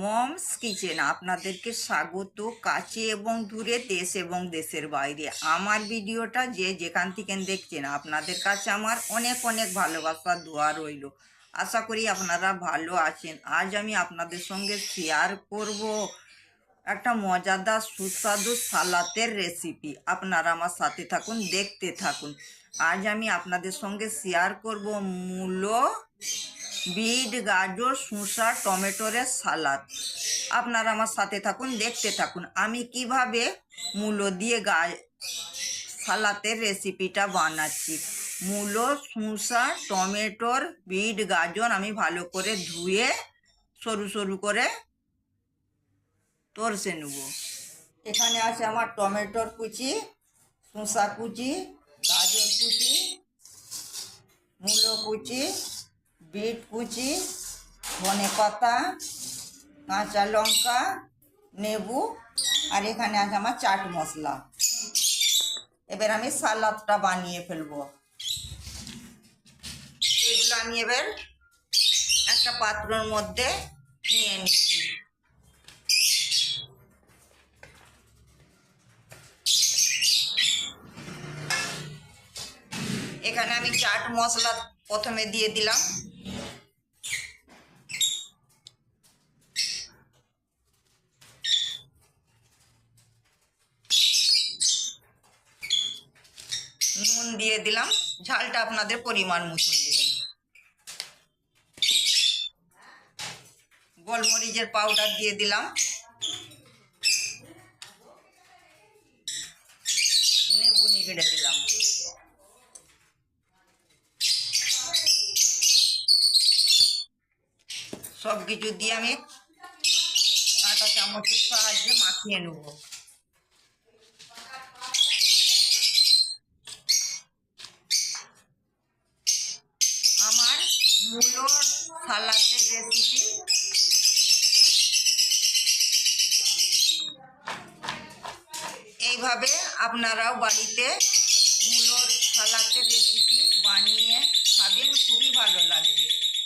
Moms kitchen আপনাদেরকে স্বাগত। কাছে এবং দূরে দেশ এবং দেশের বাইরে। আমার ভিডিওটা যে যেখান থেকে দেখছেন, আপনাদের কাছে আমার অনেক অনেক ভালোবাসা, দোয়া রইল। আশা করি আপনারা ভালো আছেন। আজ আমি আপনাদের সঙ্গে শেয়ার করব একটা মজাদার, সুস্বাদু সালাতের রেসিপি আপনারা আমার সাথে থাকুন, দেখতে থাকুন। আজ আমি আপনাদের সঙ্গে শেয়ার করব মূলো বিট, গাজর, শসা টমেটোরের সালাদ। আপনারা আমার সাথে থাকুন, দেখতে থাকুন। আমি কীভাবে মূলো দিয়ে গা, সালাতের রেসিপিটা বানাচ্ছি? মূলো, শসা, টমেটোর বিট, গাজর আমি ভালো করে ধুয়ে সরু সরু করে তোরসে নেব। এখানে আছে আমার টমেটোর কুচি, শসা কুচি, গাজর কুচি, মূলো কুচি বিট কুচি, ধনে পাতা, কাঁচা লঙ্কা নেবু আর এখানে আছে আমার চাট মশলা। এবার আমি সালাদটা বানিয়ে ফেলব। এগুলো আমি এবার একটা পাত্রের মধ্যে নিয়ে নিচ্ছি। এখানে আমি চাট মশলা প্রথমে দিয়ে দিলাম। নুন দিয়ে দিলাম। ঝালটা আপনাদের পরিমাণ মতন দেবেন। গোলমরিচের পাউডার দিয়ে দিলাম। লেবু নিগড়ে দিলাম। সব কিছু দিয়ে আমি কাঁটা চামচের সাহায্যে মাখিয়ে নেব। আমার মূলো সালাতের রেসিপি এইভাবে আপনারাও বাড়িতে মূলোর সালাতের রেসিপি বানিয়ে খাবেন, খুবই ভালো লাগবে।